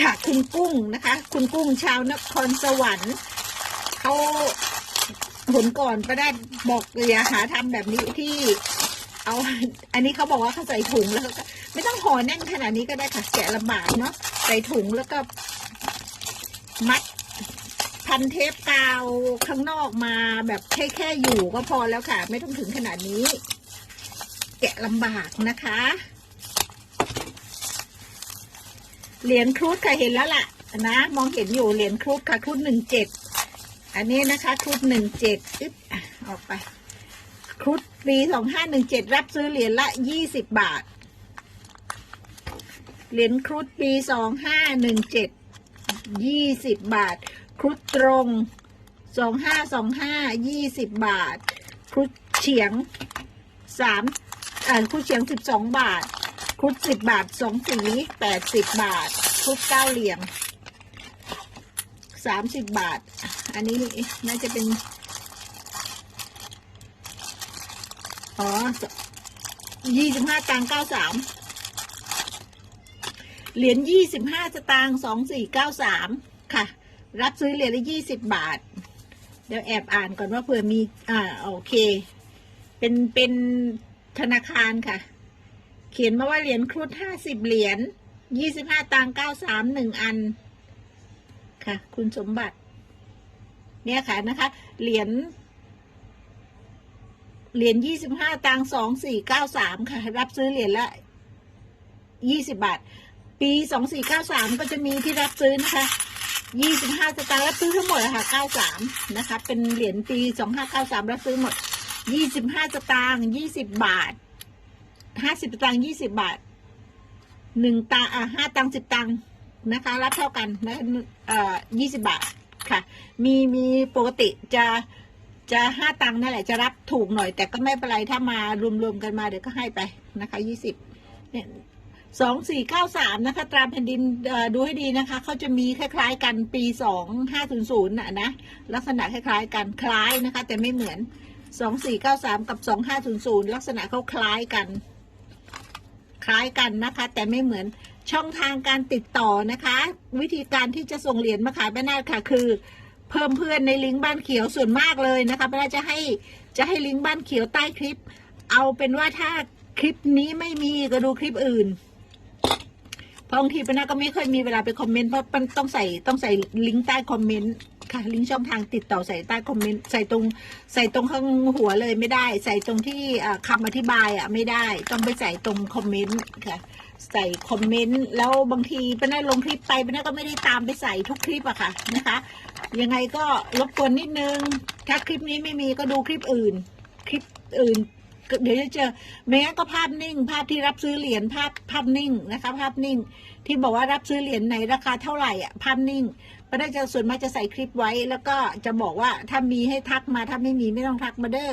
จากคุณกุ้งนะคะ คุณกุ้งชาวนครสวรรค์เขาหนก่อนก็ได้บอกอย่าหาทำแบบนี้ที่ เอา อันนี้เขาบอกว่าเขาใส่ถุงแล้วก็ไม่ต้องห่อแน่นขนาดนี้ก็ได้ค่ะแกะลำบากเนาะใส่ถุงแล้วก็ มัดพันเทปกาวข้างนอกมาแบบแค่แค่อยู่ก็พอแล้วค่ะ ไม่ต้องถึงขนาดนี้ แกะลำบากนะคะ เหรียญครุฑค่ะเห็นแล้วล่ะนะมองเห็นอยู่เหรียญครุฑค่ะครุฑหนึ่งเจ็ดอันนี้นะคะครุฑหนึ่งเจ็ดอึ๊บอออกไปครุฑปีสองห้าหนึ่งเจ็ดรับซื้อเหรียญละยี่สิบบาท เหรียญครุฑปีสองห้าหนึ่งเจ็ดยี่สิบบาท ครุฑตรงสองห้าสองห้ายี่สิบบาท ครุฑเฉียงสามอ่าครุฑเฉียงสิบสองบาท ครุฑสิบบาทสองสีแปดสิบบาทครุฑเก้าเหลี่ยมสามสิบบาท อันนี้น่าจะเป็น อ๋อยี่สิบห้าตังเก้าสามเหรียญยี่สิบห้าสตางค์สองสี่เก้าสามค่ะ รับซื้อเหรียญละยี่สิบบาท เดี๋ยวแอบอ่านก่อนว่าเผื่อมี อ่า โอเค เป็นเป็นธนาคารค่ะ ขียนมาว่าเหรียญครุฑห้าสิบเหรียญยี่สิบห้าตังเก้าสามหนึ่งอัน ค่ะ คุณสมบัติ เนี่ยค่ะนะคะ เหรียญเหรียญยี่สิบห้าตังสองสี่เก้าสามค่ะ รับซื้อเหรียญละยี่สิบบาท ปีสองสี่เก้าสามก็จะมีที่รับซื้อนะคะยี่สิบห้าสตางค์รับซื้อทั้งหมดอะค่ะเก้าสามนะคะ เป็นเหรียญปีสองห้าเก้าสามรับซื้อหมดยี่สิบห้าสตางค์ยี่สิบบาท ห้าสิบตางค์ยี่สิบบาทหนึ่งตังอะห้าตังค์สิบตังค์นะคะ รับเท่ากันนะเอ่อยี่สิบบาทค่ะ มีมีปกติจะจะห้าตังค์นั่นแหละจะรับถูกหน่อย แต่ก็ไม่เป็นไรถ้ามารวมๆกันมาเดี๋ยวก็ให้ไปนะคะยี่สิบเนี่ยสองสี่เก้าสามนะคะ ตราแผ่นดินดูให้ดีนะคะ เขาจะมีคล้าย ๆ กันปีสองห้าศูนย์ศูนย์นะนะลักษณะคล้ายๆกันคล้ายนะคะ แต่ไม่เหมือนสองสี่เก้าสามกับสองห้าศูนย์ศูนย์ลักษณะเขาคล้ายกัน คล้ายกันนะคะ แต่ไม่เหมือนช่องทางการติดต่อนะคะ วิธีการที่จะส่งเหรียญมาขายบ้านนาค่ะ คือ เพิ่มเพื่อนในลิงก์บ้านเขียวส่วนมากเลยนะคะป้านาจะให้จะให้ลิงก์บ้านเขียวใต้คลิป เอาเป็นว่าถ้าคลิปนี้ไม่มีก็ดูคลิปอื่น บางทีป้านาก็ไม่ค่อยมีเวลาไปคอมเมนต์เพราะมันต้องใส่ต้องใส่ลิงก์ใต้คอมเมนต์ค่ะ ลิงก์ช่องทางติดต่อใส่ใต้คอมเมนต์ใส่ตรงใส่ตรงข้างหัวเลยไม่ได้ ใส่ตรงที่อ่าคำอธิบายอะไม่ได้ ต้องไปใส่ตรงคอมเมนต์ค่ะ ใส่คอมเมนต์แล้วบางทีป้านาลงคลิปไปป้านาก็ไม่ได้ตามไปใส่ทุกคลิปอะค่ะนะคะ ยังไงก็รบกวนนิดนึง ถ้าคลิปนี้ไม่มีก็ดูคลิปอื่น คลิปอื่น เดี๋ยวจะเจอแม้ก็ภาพนิ่ง ภาพที่รับซื้อเหรียญภาพภาพนิ่งนะคะ ภาพนิ่ง ที่บอกว่ารับซื้อเหรียญในราคาเท่าไหร่อะภาพนิ่งก็ได้จะส่วนมากจะใส่คลิปไว้ แล้วก็จะบอกว่าถ้ามีให้ทักมาถ้าไม่มีไม่ต้องทักมาเด้อ